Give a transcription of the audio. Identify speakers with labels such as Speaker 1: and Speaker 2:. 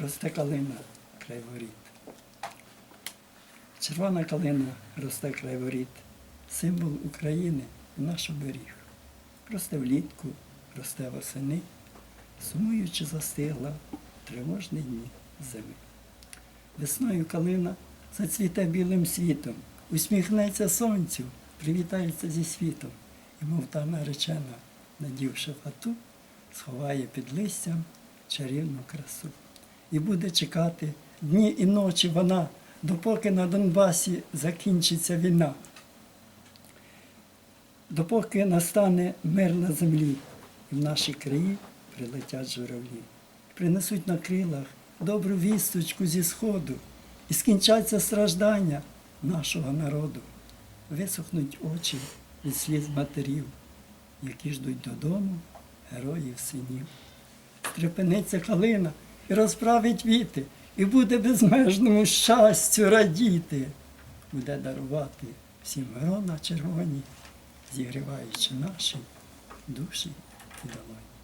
Speaker 1: росте калина край воріт. Червона калина росте край воріт, символ України наш оберіг. Росте влітку, росте восени, сумуючи застигла тривожні дні зими. Весною калина зацвіте білим світом, усміхнеться сонцю, привітається зі світом, і мов та наречена, надівши фату, сховає під листям чарівну красу. І буде чекати. Дні і ночі вона, допоки на Донбасі закінчиться війна, допоки настане мир на землі, і в наші краї прилетять журавлі, принесуть на крилах добру вісточку зі сходу, і скінчаться страждання нашого народу, висохнуть очі від сліз матерів, які ждуть додому героїв синів. Стрепенеться калина і розправить віти, і буде безмежному щастю радіти, буде дарувати всім грона червоні, зігріваючи наші душі і долоні.